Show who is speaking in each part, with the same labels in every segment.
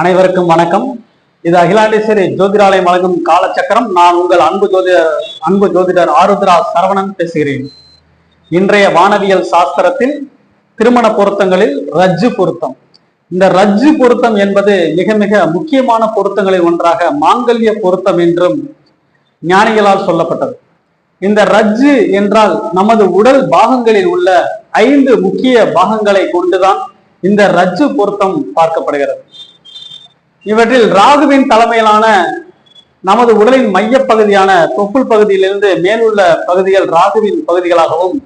Speaker 1: அனைவருக்கும் வணக்கம். இது அகிலாண்டேஸ்வரி ஜோதிடாலயம் வழங்கும் காலச்சக்கரம். நான் உங்கள் அன்பு ஜோதி அன்பு ஜோதிடர் ஆருத்ரா சரவணன் பேசுகிறேன். இன்றைய வானவியல் சாஸ்திரத்தில் திருமண பொருத்தங்களில் ரஜ்ஜு பொருத்தம். இந்த ரஜ்ஜு பொருத்தம் என்பது மிக மிக முக்கியமான பொருத்தங்களில் ஒன்றாக மாங்கல்ய பொருத்தம் என்றும் ஞானிகளால் சொல்லப்பட்டது. இந்த ரஜ்ஜு என்றால் நமது உடல் பாகங்களில் உள்ள ஐந்து முக்கிய பாகங்களை கொண்டுதான் இந்த ரஜ்ஜு பொருத்தம் பார்க்கப்படுகிறது. இவற்றில் ராகுவின் தலைமையிலான நமது உடலின் மையப்பகுதியான தொப்புள் பகுதியிலிருந்து மேலுள்ள பகுதிகள் ராகுவின் பகுதிகளாகவும்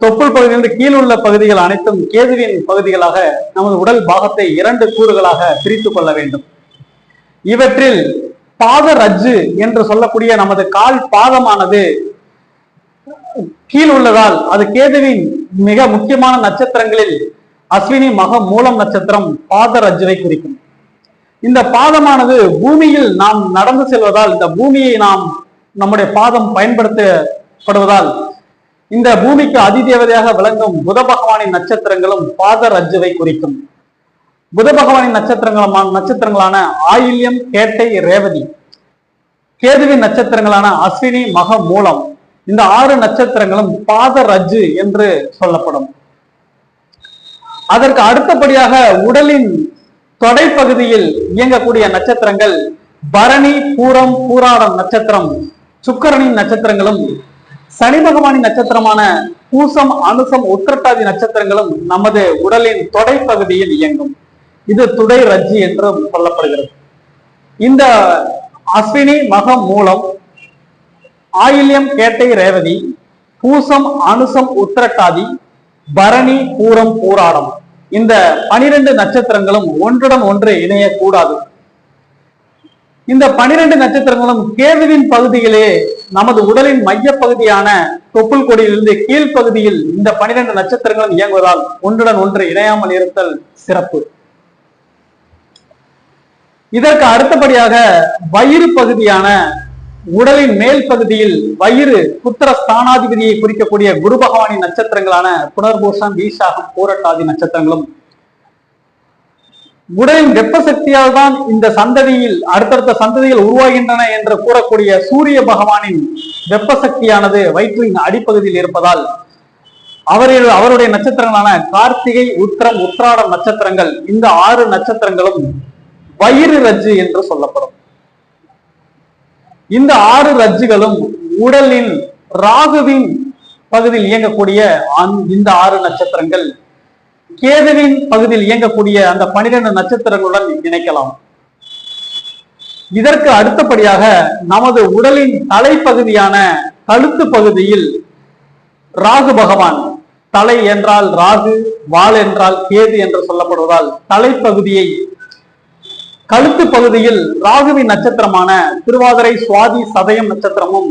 Speaker 1: தொப்புள் பகுதியிலிருந்து கீழுள்ள பகுதிகள் அனைத்தும் கேதுவின் பகுதிகளாக நமது உடல் பாகத்தை இரண்டு கூறுகளாக பிரித்து கொள்ள வேண்டும். இவற்றில் பாத ரஜ்ஜு என்று சொல்லக்கூடிய நமது கால் பாதமானது கீழ் உள்ளதால் அது கேதுவின் மிக முக்கியமான நட்சத்திரங்களில் அஸ்வினி மக மூலம் நட்சத்திரம் பாத ரஜ்ஜுவை குறிக்கும். இந்த பாதமானது பூமியில் நாம் நடந்து செல்வதால் இந்த பூமியை நாம் நம்முடைய பாதம் பயன்படுத்தப்படுவதால் இந்த பூமிக்கு அதிதேவதையாக விளங்கும் புத பகவானின் நட்சத்திரங்களும் பாத ரஜுவை குறிக்கும். புத பகவானின் நட்சத்திரங்களமான நட்சத்திரங்களான ஆயில்யம் கேட்டை ரேவதி. கேதுவின் நட்சத்திரங்களான அஸ்வினி மக மூலம் இந்த ஆறு நட்சத்திரங்களும் பாத ரஜு என்று சொல்லப்படும். அதற்கு அடுத்தபடியாக உடலின் தொடைப்பகுதியில் இயங்கக்கூடிய நட்சத்திரங்கள் பரணி பூரம் பூராடம் நட்சத்திரம் சுக்கரனின் நட்சத்திரங்களும் சனி பகவானின் நட்சத்திரமான பூசம் அனுசம் உத்திரட்டாதி நட்சத்திரங்களும் நமது உடலின் தொடைப்பகுதியில் இயங்கும். இது துடை ரஜ்ஜி என்றும் சொல்லப்படுகிறது. இந்த அஸ்வினி மகம் மூலம் ஆயில்யம் கேட்டை ரேவதி பூசம் அனுசம் உத்திரட்டாதி பரணி பூரம் பூராடம் இந்த பனிரெண்டு நட்சத்திரங்களும் ஒன்றுடன் ஒன்று இணையக்கூடாது. இந்த பனிரெண்டு நட்சத்திரங்களும் கேதுவின் பகுதியிலே நமது உடலின் மையப்பகுதியான தொப்புள் கொடியிலிருந்து கீழ்ப்பகுதியில் இந்த பனிரெண்டு நட்சத்திரங்களும் இயங்குவதால் ஒன்றுடன் ஒன்று இணையாமல் இருத்தல் சிறப்பு. இதற்கு அடுத்தபடியாக வயிறு பகுதியான உடலின் மேல் பகுதியில் வயிறு புத்திர ஸ்தானாதிபதியை குறிக்கக்கூடிய குரு பகவானின் நட்சத்திரங்களான புனர்பூஷம் வீசாகம் பூரட்டாதி நட்சத்திரங்களும். உடலின் வெப்ப சக்தியால் தான் இந்த சந்ததியில் அடுத்தடுத்த சந்ததிகள் உருவாகின்றன என்று கூறக்கூடிய சூரிய பகவானின் வெப்ப சக்தியானது வயிற்றின் அடிப்பகுதியில் இருப்பதால் அவரில் அவருடைய நட்சத்திரங்களான கார்த்திகை உத்திரம் உத்திராடம் நட்சத்திரங்கள் இந்த ஆறு நட்சத்திரங்களும் வயிறு ரஜ்ஜு என்று சொல்லப்படும். இந்த ஆறு ரஜ்ஜுகளும் உடலின் ராகுவின் பகுதியில் இயங்கக்கூடிய இந்த ஆறு நட்சத்திரங்கள் கேதுவின் பகுதியில் இயங்கக்கூடிய அந்த பனிரெண்டு நட்சத்திரங்களுடன் இணைக்கலாம். இதற்கு அடுத்தபடியாக நமது உடலின் தலைப்பகுதியான கழுத்து பகுதியில் ராகு பகவான். தலை என்றால் ராகு வால் என்றால் கேது என்று சொல்லப்படுவதால் தலைப்பகுதியை கழுத்து பகுதியில் ராகுவின் நட்சத்திரமான திருவாதிரை சுவாதி சதயம் நட்சத்திரமும்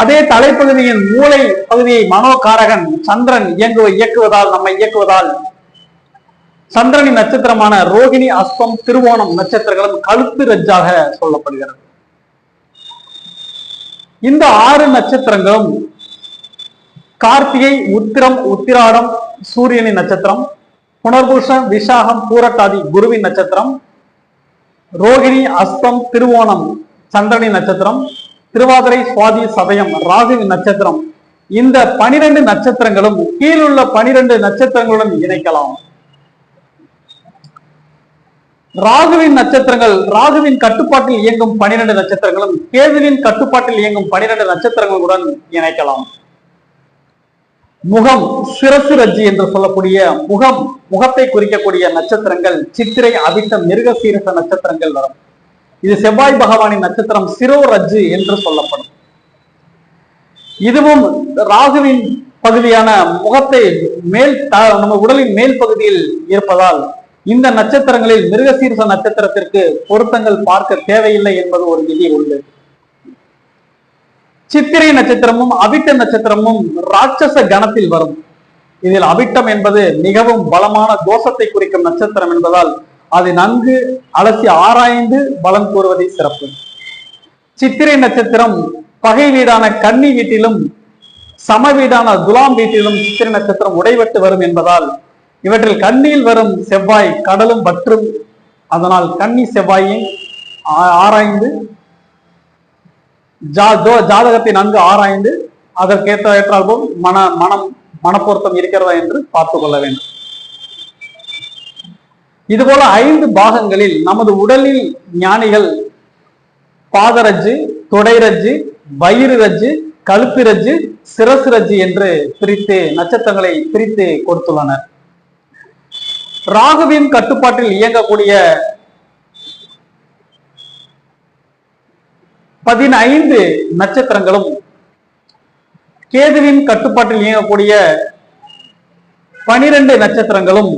Speaker 1: அதே தலைப்பகுதியின் மூளை பகுதியை மனோகாரகன் சந்திரன் இயங்குவ இயக்குவதால் நம்மை இயக்குவதால் சந்திரனின் நட்சத்திரமான ரோகிணி அஸ்தம் திருவோணம் நட்சத்திரங்களும் கழுத்து ரஜ்ஜாக சொல்லப்படுகிறது. இந்த ஆறு நட்சத்திரங்களும் கார்த்திகை உத்திரம் உத்திராடம் சூரியனின் நட்சத்திரம் புனர்பூஷம் விசாகம் பூரட்டாதி குருவின் நட்சத்திரம் ரோகிணி அஸ்தம் திருவோணம் சந்திரனின் நட்சத்திரம் திருவாதிரை சுவாதி சதயம் ராகுவின் நட்சத்திரம். இந்த பனிரெண்டு நட்சத்திரங்களும் கீழுள்ள பனிரெண்டு நட்சத்திரங்களுடன் இணைக்கலாம். ராகுவின் நட்சத்திரங்கள் ராகுவின் கட்டுப்பாட்டில் இயங்கும் பனிரெண்டு நட்சத்திரங்களும் கேதுவின் கட்டுப்பாட்டில் இயங்கும் பனிரெண்டு நட்சத்திரங்களுடன் இணைக்கலாம். முகம் சிரசு என்று சொல்லக்கூடிய முகம் முகத்தை குறிக்கக்கூடிய நட்சத்திரங்கள் சித்திரை அவிட்டம் மிருகசீரச நட்சத்திரங்கள் வரும். இது செவ்வாய் பகவானின் நட்சத்திரம் சிரோ ரஜ்ஜு என்று சொல்லப்படும். இதுவும் ராகுவின் பகுதியான முகத்தை மேல் த- நம்ம உடலின் மேல் பகுதியில் இருப்பதால் இந்த நட்சத்திரங்களில் மிருகசீரச நட்சத்திரத்திற்கு பொருத்தங்கள் பார்க்க தேவையில்லை என்பது ஒரு விதி உண்டு. சித்திரை நட்சத்திரமும் அவிட்ட நட்சத்திரமும் ராட்சச கணத்தில் வரும். இதில் அவிட்டம் என்பது மிகவும் பலமான தோஷத்தை குறிக்கும் நட்சத்திரம் என்பதால் அதை நன்கு அலசி ஆராய்ந்து பலன் கூறுவதே சிறப்பு. சித்திரை நட்சத்திரம் பகை வீடான கன்னி வீட்டிலும் சம வீடான துலாம் வீட்டிலும் சித்திரை நட்சத்திரம் உடைபட்டு வரும் என்பதால் இவற்றில் கண்ணியில் வரும் செவ்வாய் கடலும் பற்றும். அதனால் கன்னி செவ்வாயை ஆ- ஆராய்ந்து ஜாதகத்தை நன்கு ஆராய்ந்து அதற்கேற்ற ஏற்றால்போல் மன மனம் மனப்பொருத்தம் இருக்கிறதா என்று பார்த்து கொள்ள வேண்டும். இதுபோல ஐந்து பாகங்களில் நமது உடலில் ஞானிகள் பாதரஜ்ஜு தொடைரஜ்ஜு வயிறு ரஜ்ஜு கழுப்பு ரஜ்ஜு சிரசு ரஜ்ஜு என்று பிரித்து நட்சத்திரங்களை பிரித்து கொடுத்துள்ளனர். ராகுவின் கட்டுப்பாட்டில் இயங்கக்கூடிய பதினைந்து நட்சத்திரங்களும் கேதுவின் கட்டுப்பாட்டில் இயங்கக்கூடிய பனிரெண்டு நட்சத்திரங்களும்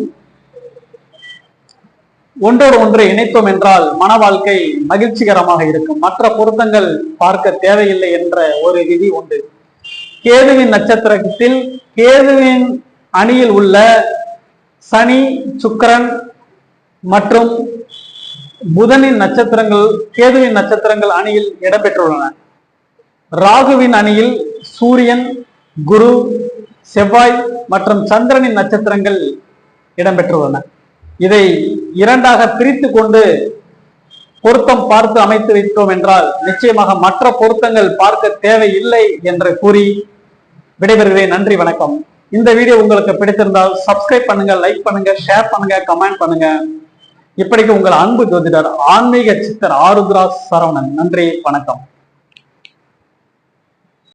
Speaker 1: ஒன்றோடு ஒன்று இணைத்தோம் என்றால் மன வாழ்க்கை மகிழ்ச்சிகரமாக இருக்கும். மற்ற பொருத்தங்கள் பார்க்க தேவையில்லை என்ற ஒரு விதி உண்டு. கேதுவின் நட்சத்திரத்தில் கேதுவின் அணியில் உள்ள சனி சுக்கரன் மற்றும் புதனின் நட்சத்திரங்கள் கேதுவின் நட்சத்திரங்கள் அணியில் இடம்பெற்றுள்ளன. ராகுவின் அணியில் சூரியன் குரு செவ்வாய் மற்றும் சந்திரனின் நட்சத்திரங்கள் இடம்பெற்றுள்ளன. இதை இரண்டாக பிரித்து கொண்டு பொருத்தம் பார்த்து அமைத்து வைத்தோம் என்றால் நிச்சயமாக மற்ற பொருத்தங்கள் பார்க்க தேவையில்லை என்று கூறி விடைபெறுகிறேன் நன்றி வணக்கம். இந்த வீடியோ உங்களுக்கு பிடித்திருந்தால் சப்ஸ்கிரைப் பண்ணுங்க லைக் பண்ணுங்க ஷேர் பண்ணுங்க கமெண்ட் பண்ணுங்க. இப்படிக்கு உங்கள் அன்பு ஜோதிடர் ஆன்மீக சித்தர் ஆருத்ரா சரவணன். நன்றி வணக்கம்.